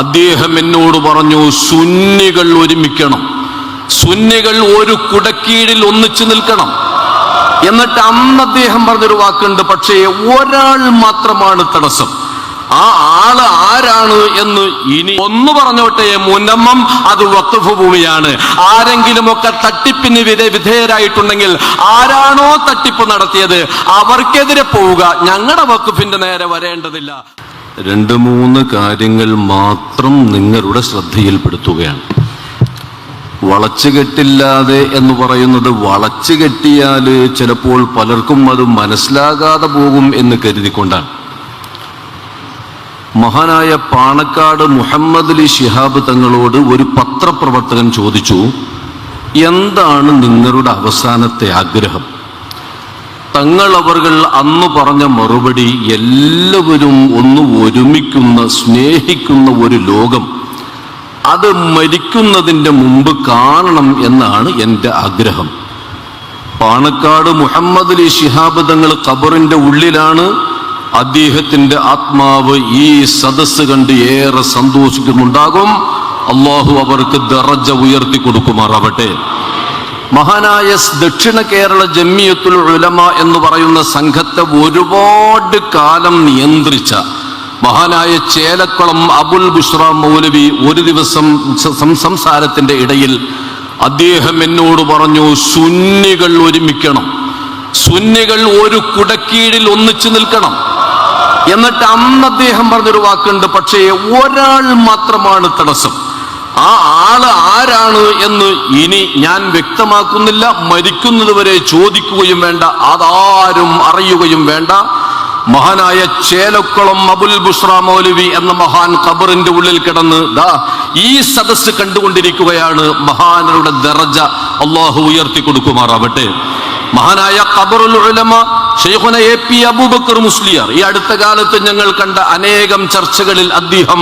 അദ്ദേഹം എന്നോട് പറഞ്ഞു സുന്നികൾ ഒരുമിക്കണം. സുന്നികൾ ഒരു കുടക്കീഴിൽ ഒന്നിച്ചു നിൽക്കണം. എന്നിട്ട് അന്ന് അദ്ദേഹം പറഞ്ഞൊരു വാക്കുണ്ട് പക്ഷേ ഒരാൾ മാത്രമാണ് തടസ്സം. ആ ആൾ ആരാണ് എന്ന് ഇനി ഒന്ന് പറഞ്ഞോട്ടെ മുനമ്മം അത് വഖഫ് ഭൂമിയാണ്. ആരെങ്കിലുമൊക്കെ തട്ടിപ്പിന് വിധ വിധേയരായിട്ടുണ്ടെങ്കിൽ ആരാണോ തട്ടിപ്പ് നടത്തിയത് അവർക്കെതിരെ പോവുക. ഞങ്ങളുടെ വത്തുഫിന്റെ നേരെ വരേണ്ടതില്ല. രണ്ട് മൂന്ന് കാര്യങ്ങൾ മാത്രം നിങ്ങളുടെ ശ്രദ്ധയിൽപ്പെടുത്തുകയാണ്. വളച്ചുകെട്ടില്ലാതെ എന്ന് പറയുന്നത് വളച്ചു കെട്ടിയാൽ ചിലപ്പോൾ പലർക്കും അത് മനസ്സിലാകാതെ പോകും എന്ന് കരുതിക്കൊണ്ടാണ്. മഹാനായ പാണക്കാട് മുഹമ്മദ് അലി ഷിഹാബ് തങ്ങളോട് ഒരു പത്രപ്രവർത്തകൻ ചോദിച്ചു എന്താണ് നിങ്ങളുടെ അവസാനത്തെ ആഗ്രഹം? തങ്ങൾ അവർകൾ അന്ന് പറഞ്ഞ മറുപടി എല്ലാവരും ഒന്ന് ഒരുമിക്കുന്ന സ്നേഹിക്കുന്ന ഒരു ലോകം. അത് മരിക്കുന്നതിന്റെ മുമ്പ് കാണണം എന്നാണ് എന്റെ ആഗ്രഹം. പാണക്കാട് മുഹമ്മദ് അലി ശിഹാബ് തങ്ങൾ ഖബറിന്റെ ഉള്ളിലാണ് അദ്ദേഹത്തിന്റെ ആത്മാവ് ഈ സദസ്സ് കണ്ട് ഏറെ സന്തോഷിക്കുന്നുണ്ടാകും. അള്ളാഹു അവർക്ക് ദറജ ഉയർത്തി കൊടുക്കുമാറാവട്ടെ. മഹാനായ ദക്ഷിണ കേരള ജമ്മിയത്തുൽ ഉലമ എന്ന് പറയുന്ന സംഘത്തെ ഒരുപാട് കാലം നിയന്ത്രിച്ച മഹാനായ ചേലക്കുളം അബുൽ ബുഷ്ര മൗലവി ഒരു ദിവസം സംസാരത്തിന്റെ ഇടയിൽ അദ്ദേഹം എന്നോട് പറഞ്ഞു സുന്നികൾ ഒരുമിക്കണം. സുന്നികൾ ഒരു കുടക്കീഴിൽ ഒന്നിച്ചു നിൽക്കണം. എന്നിട്ട് അന്ന് അദ്ദേഹം പറഞ്ഞൊരു വാക്കുണ്ട് പക്ഷേ ഒരാൾ മാത്രമാണ് തടസ്സം. ആ ആൾ ആരാണ് എന്ന് ഇനി ഞാൻ വ്യക്തമാക്കുന്നില്ല. മരിക്കുന്നതുവരെ ചോദിക്കുകയും വേണ്ട. അതാരും അറിയുകയും വേണ്ട. മഹാനായ ചേലക്കുളം അബുൽ ബുഷ്ര മൗലവി എന്ന മഹാൻ ഖബറിന്റെ ഉള്ളിൽ കിടന്ന് ദാ ഈ സദസ് കണ്ടുകൊണ്ടിരിക്കുകയാണ്. മഹാനരുടെ ദറജ അള്ളാഹു ഉയർത്തി കൊടുക്കുമാറാവട്ടെ. മഹാനായ ഖബറുൽ ഉലമ ഷെയ്ഖുന എ പി അബൂബക്കർ മുസ്ലിയർ ഈ അടുത്ത കാലത്ത് ഞങ്ങൾ കണ്ട അനേകം ചർച്ചകളിൽ അദ്ദേഹം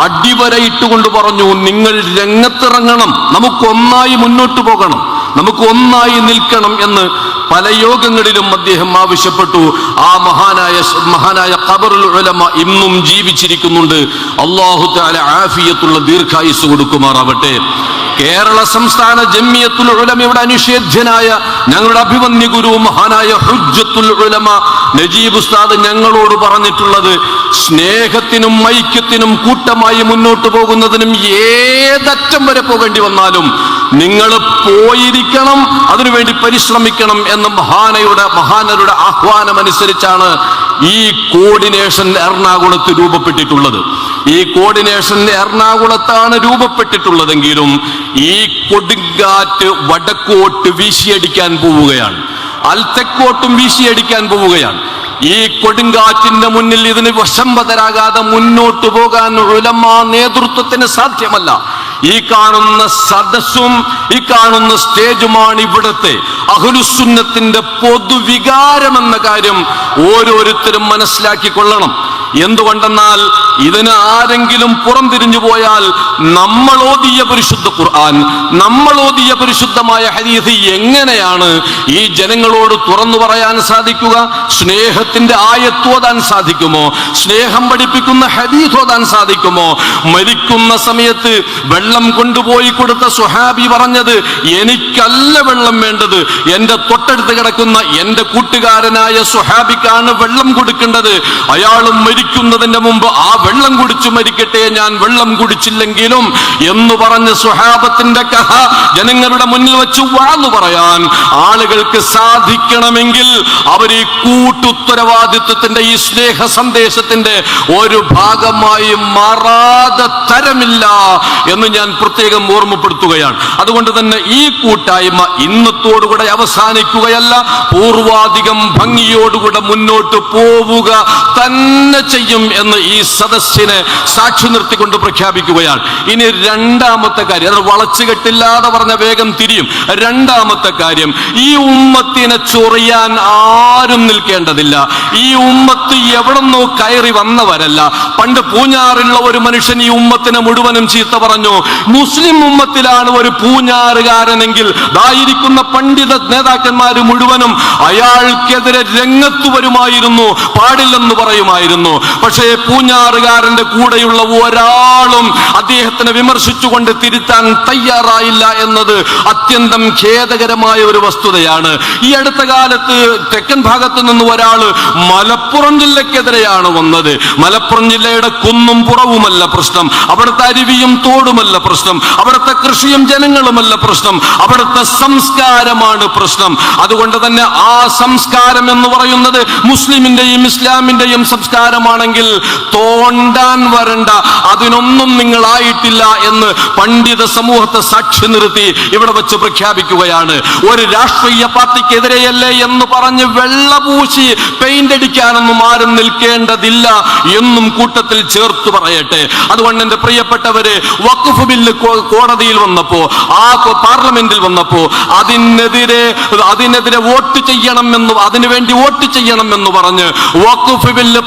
അടിവരയിട്ടുകൊണ്ട് പറഞ്ഞു നിങ്ങൾ രംഗത്തിറങ്ങണം. നമുക്കൊന്നായി മുന്നോട്ട് പോകണം. നമുക്ക് ഒന്നായി നിൽക്കണം എന്ന് പല യോഗങ്ങളിലും അദ്ദേഹം ആവശ്യപ്പെട്ടു. ആ മഹാനായ മഹാനായ ഖബറുൽ ഉലമ ഇന്നും ജീവിച്ചിരിക്കുന്നുണ്ട്. അള്ളാഹു താല ആഫിയത്തുള്ള ദീർഘായുസ് കൊടുക്കുമാറാവട്ടെ. കേരള സംസ്ഥാന ജമ്മിയത്തുൽ ഉലമയുടെ അനുഷേധ്യനായ ഞങ്ങളുടെ അഭിമന്യ ഗുരു മഹാനായ ഹുജ്ജത്തുൽ ഉലമ നജീബ് ഉസ്താദ് ഞങ്ങളോട് പറഞ്ഞിട്ടുള്ളത് സ്നേഹത്തിനും ഐക്യത്തിനും കൂട്ടമായി മുന്നോട്ട് പോകുന്നതിനും ഏതറ്റം വരെ പോകേണ്ടി വന്നാലും നിങ്ങൾ പോയിരിക്കണം അതിനുവേണ്ടി പരിശ്രമിക്കണം എന്ന മഹാനയുടെ മഹാനരുടെ ആഹ്വാനം അനുസരിച്ചാണ് ഈ കോർഡിനേഷൻ എറണാകുളത്ത് രൂപപ്പെട്ടിട്ടുള്ളത്. ഈ കോർഡിനേഷൻ എറണാകുളത്താണ് രൂപപ്പെട്ടിട്ടുള്ളതെങ്കിലും ഈ കൊടുങ്കാറ്റ് വടക്കോട്ട് വീശിയടിക്കാൻ പോവുകയാണ്. അൽത്തെക്കോട്ടും വീശിയടിക്കാൻ പോവുകയാണ്. ഈ കൊടുങ്കാറ്റിന്റെ മുന്നിൽ ഇതിന് വശംബതരാകാതെ മുന്നോട്ട് പോകാൻ ഉലമ നേതൃത്വത്തിന് സാധ്യമല്ല. ഈ കാണുന്ന സദസ്സും ഈ കാണുന്ന സ്റ്റേജുമാണ് ഇവിടുത്തെ അഹുലുസുന്നത്തിന്റെ പൊതുവികാരം എന്ന കാര്യം ഓരോരുത്തരും മനസ്സിലാക്കിക്കൊള്ളണം. എന്തുകൊണ്ടെന്നാൽ ഇതിന് ആരെങ്കിലും പുറംതിരിഞ്ഞു പോയാൽ നമ്മൾ പരിശുദ്ധ ഖുർആൻ നമ്മൾ പരിശുദ്ധമായ ഹരീഫ് എങ്ങനെയാണ് ഈ ജനങ്ങളോട് തുറന്നു പറയാൻ സാധിക്കുക? സ്നേഹത്തിന്റെ ആയത്തോതാൻ സാധിക്കുമോ? സ്നേഹം പഠിപ്പിക്കുന്ന ഹരീഫ് ഓതാൻ സാധിക്കുമോ? മരിക്കുന്ന സമയത്ത് വെള്ളം കൊണ്ടുപോയി കൊടുത്ത സുഹാബി പറഞ്ഞത് എനിക്കല്ല വെള്ളം വേണ്ടത്. എന്റെ തൊട്ടടുത്ത് കിടക്കുന്ന എന്റെ കൂട്ടുകാരനായ സുഹാബിക്കാണ് വെള്ളം കൊടുക്കേണ്ടത്. അയാളും മരിക്കുന്നതിന്റെ മുമ്പ് ആ വെള്ളം കുടിച്ചു മരിക്കട്ടെ ഞാൻ വെള്ളം കുടിച്ചില്ലെങ്കിലും എന്ന് പറഞ്ഞ് സുഹാബത്തിന്റെ കഥ ജനങ്ങളുടെ മുന്നിൽ വെച്ച് വാന്നു പറയാൻ ആളുകൾക്ക് സാധിക്കണമെങ്കിൽ അവർ ഈ കൂട്ടുത്തരവാദിത്വത്തിന്റെ ഈ സ്നേഹ സന്ദേശത്തിന്റെ ഒരു ഭാഗമായി മാറാതെ തരമില്ല എന്ന് ഞാൻ പ്രത്യേകം ഓർമ്മപ്പെടുത്തുകയാണ്. അതുകൊണ്ട് തന്നെ ഈ കൂട്ടായ്മ ഇന്നത്തോടുകൂടെ അവസാനിക്കുകയല്ല പൂർവാധികം ഭംഗിയോടുകൂടെ മുന്നോട്ട് പോവുക തന്നെ ചെയ്യും എന്ന് ഈ സദസ്സിനെ സാക്ഷി നിർത്തിക്കൊണ്ട് പ്രഖ്യാപിക്കുകയാണ്. ഇനി രണ്ടാമത്തെ കാര്യം അത് വളച്ചുകെട്ടില്ലാതെ പറഞ്ഞ വേഗം തിരിയും. രണ്ടാമത്തെ കാര്യം ഈ ഉമ്മത്തിനെ ചൊറിയാൻ ആരും നിൽക്കേണ്ടതില്ല. ഈ ഉമ്മത്ത് എവിടെന്നോ കയറി വന്നവരല്ല. പണ്ട് പൂഞ്ഞാറിലുള്ള ഒരു മനുഷ്യൻ ഈ ഉമ്മത്തിനെ മുഴുവനും ചീത്ത പറഞ്ഞു. മുസ്ലിം ഉമ്മത്തിലാണ് ഒരു പൂഞ്ഞാറുകാരനെങ്കിൽ ദായിരിക്കുന്ന പണ്ഡിത നേതാക്കന്മാർ മുഴുവനും അയാൾക്കെതിരെ രംഗത്ത് വരുമായിരുന്നു പാടില്ലെന്ന് പറയുമായിരുന്നു. പക്ഷേ പൂഞ്ഞാറുകാരന്റെ കൂടെയുള്ള ഒരാളും അദ്ദേഹത്തിനെ വിമർശിച്ചുകൊണ്ട് തിരുത്താൻ തയ്യാറായില്ല എന്നത് അത്യന്തം ഖേദകരമായ ഒരു വസ്തുതയാണ്. ഈ അടുത്ത കാലത്ത് തെക്കൻ ഭാഗത്ത് നിന്ന് ഒരാൾ മലപ്പുറം ജില്ലക്കെതിരെയാണ് വന്നത്. മലപ്പുറം ജില്ലയുടെ കുന്നും പുറവുമല്ല പ്രശ്നം. അവിടുത്തെ അരുവിയും തോടുമല്ല പ്രശ്നം. അവിടുത്തെ കൃഷിയും ജനങ്ങളുമല്ല പ്രശ്നം. അവിടുത്തെ സംസ്കാരമാണ് പ്രശ്നം. അതുകൊണ്ട് തന്നെ ആ സംസ്കാരം എന്ന് പറയുന്നത് മുസ്ലിമിന്റെയും ഇസ്ലാമിന്റെയും സംസ്കാരമാണെങ്കിൽ തോണ്ടാൻ വരണ്ട അതിനൊന്നും നിങ്ങളായിട്ടില്ല എന്ന് പണ്ഡിത സമൂഹത്തെ സാക്ഷി നിർത്തി ഇവിടെ വെച്ച് പ്രഖ്യാപിക്കുകയാണ്. ഒരു രാഷ്ട്രീയ പാർട്ടിക്കെതിരെയല്ലേ എന്ന് പറഞ്ഞ് വെള്ളപൂശി പെയിന്റ് അടിക്കാനൊന്നും ആരും നിൽക്കേണ്ടതില്ല എന്നും കൂട്ടത്തിൽ ചേർത്ത് പറയട്ടെ. അതുകൊണ്ട് എന്റെ പ്രിയപ്പെട്ടവര് വഖഫ് ബില്ല് കോടതിയിൽ വന്നപ്പോ ആ പാർലമെന്റിൽ വന്നപ്പോ അതിനെതിരെ അതിനെതിരെ വോട്ട് ചെയ്യണം എന്ന് അതിനുവേണ്ടി വോട്ട് ചെയ്യണം എന്ന് പറഞ്ഞ് വഖഫ് ബില്ല്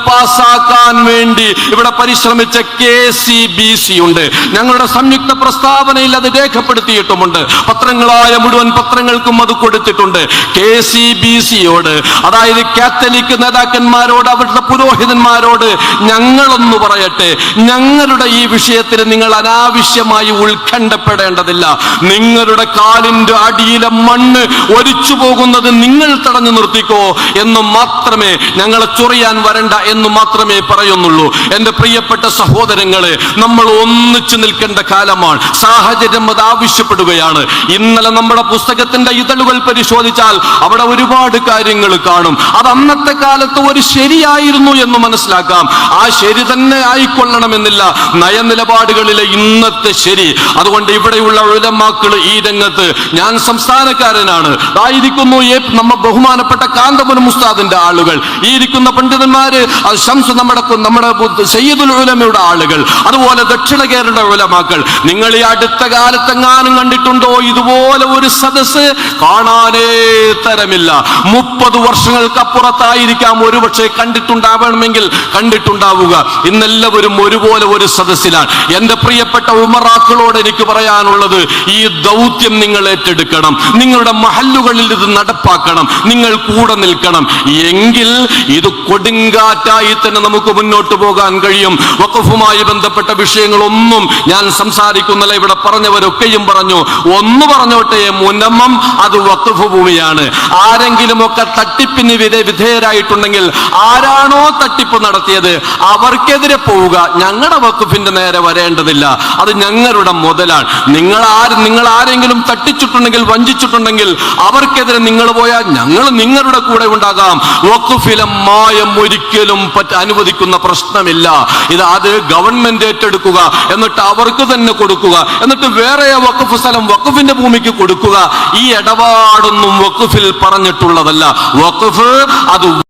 പാസ്സാക്കാൻ വേണ്ടി ഇവിടെ പരിശ്രമിച്ച കെ സി ബി സി ഉണ്ട്. ഞങ്ങളുടെ സംയുക്ത പ്രസ്താവനയിൽ അത് രേഖപ്പെടുത്തിയിട്ടുമുണ്ട്. പത്രങ്ങളായ മുഴുവൻ പത്രങ്ങൾക്കും അത് കൊടുത്തിട്ടുണ്ട്. കെ സി ബി സിയോട് അതായത് കാത്തലിക് നേതാക്കന്മാരോട് അവരുടെ പുരോഹിതന്മാരോട് ഞങ്ങളൊന്ന് പറയട്ടെ. ഞങ്ങളുടെ ഈ വിഷയത്തിൽ നിങ്ങൾ അനാവശ്യമായി ഉത്കണ്ഠപ്പെടേണ്ടതില്ല. നിങ്ങളുടെ കാലിന്റെ അടിയിലെ മണ്ണ് ഒലിച്ചു പോകുന്നത് നിങ്ങൾ തടഞ്ഞു നിർത്തിക്കോ എന്ന് മാത്രമേ ഞങ്ങളെ ചൊറിയാൻ വരണ്ട എന്ന് മാത്രമേ പറയുന്നുള്ളൂ. എന്റെ പ്രിയപ്പെട്ട സഹോദരങ്ങളെ നമ്മൾ ഒന്നിച്ചു നിൽക്കേണ്ട കാലമാണ്. സാഹചര്യം അത് ആവശ്യപ്പെടുകയാണ്. ഇന്നലെ നമ്മുടെ പുസ്തകത്തിന്റെ ഇതളുകൾ പരിശോധിച്ചാൽ അവിടെ ഒരുപാട് കാര്യങ്ങൾ കാണും. അത് അന്നത്തെ കാലത്ത് ഒരു ശരിയായിരുന്നു എന്ന് മനസ്സിലാക്കാം. ആ ശരി തന്നെ ആയിക്കൊള്ളണമെന്നില്ല. നയനിലപാടുകളിലെ ഇന്നത്തെ ശരി. അതുകൊണ്ട് ഇവിടെയുള്ള ഉലമാക്കൾ ഈ രംഗത്ത് ഞാൻ സംസ്ഥാനക്കാരനാണ്. ആയിരിക്കുന്നു നമ്മ ബഹുമാനപ്പെട്ട കാന്തപുരം ഉസ്താദിന്റെ ആളുകൾ. ഈ ഇരിക്കുന്ന പണ്ഡിതന്മാര് ശംസ് നമ്മുടെ നമ്മുടെ സയ്യിദുൽ ഉലമയുടെ ആളുകൾ അതുപോലെ ദക്ഷിണ കേരള ഉലമാക്കൾ. നിങ്ങൾ ഈ അടുത്ത കാലത്തെങ്ങാനും കണ്ടിട്ടുണ്ടോ? ഇതുപോലെ ഒരു സദസ് കാണാനേ തരമില്ല. മുപ്പത് വർഷങ്ങൾക്ക് അപ്പുറത്തായിരിക്കാം ഒരുപക്ഷെ കണ്ടിട്ടുണ്ടാവണമെങ്കിൽ കണ്ടിട്ടുണ്ടാവുക. ഇന്നെല്ലാവരും ഒരുപോലെ ഒരു സദസ്സിലാണ്. എന്റെ പ്രിയപ്പെട്ട ഉമറാക്കളോട് എനിക്ക് പറയാനുള്ളത് ഈ ദൗത്യം നിങ്ങൾ ഏറ്റെടുക്കണം. നിങ്ങളുടെ മഹല്ലുകളിൽ ഇത് നടപ്പാക്കണം. നിങ്ങൾ കൂടെ നിൽക്കണം. എങ്കിൽ ഇത് കൊടുങ്കാറ്റായി തന്നെ നമുക്ക് മുന്നോട്ട് പോകാൻ കഴിയും? വഖഫുമായി ബന്ധപ്പെട്ട വിഷയങ്ങളൊന്നും ഞാൻ സംസാരിക്കുന്നില്ല. ഇവിടെ പറഞ്ഞവരൊക്കെയും പറഞ്ഞു. ഒന്ന് പറഞ്ഞോട്ടെ മുനമ്മം അത് വഖഫ് ഭൂമിയാണ്. ആരെങ്കിലും ഒക്കെ തട്ടിപ്പിന് വിധേ വിധേയരായിട്ടുണ്ടെങ്കിൽ ആരാണോ തട്ടിപ്പ് നടത്തിയത് അവർക്കെതിരെ പോവുക. ഞങ്ങളുടെ വഖഫിന്റെ നേരെ വരേണ്ടതില്ല. അത് ഞങ്ങളുടെ മുതലാണ്. നിങ്ങൾ ആര് നിങ്ങൾ ആരെങ്കിലും തട്ടിച്ചിട്ടുണ്ടെങ്കിൽ വഞ്ചിച്ചിട്ടുണ്ടെങ്കിൽ അവർക്കെതിരെ നിങ്ങൾ പോയാൽ ഞങ്ങൾ നിങ്ങളുടെ കൂടെ ഉണ്ടാകാം. വഖഫിലെ മായം ഒരിക്കലും പറ്റ അനുവദിക്കുന്ന പ്രശ്നമില്ല. ഇത് അത് ഗവൺമെന്റ് ഏറ്റെടുക്കുക എന്നിട്ട് അവർക്ക് തന്നെ കൊടുക്കുക എന്നിട്ട് വേറെ വഖഫ് സ്ഥലം വഖഫിന്റെ ഭൂമിക്ക് കൊടുക്കുക. ഈ ഇടപാടൊന്നും വഖഫിൽ പറഞ്ഞിട്ടുള്ളതല്ല. വഖഫ് അത്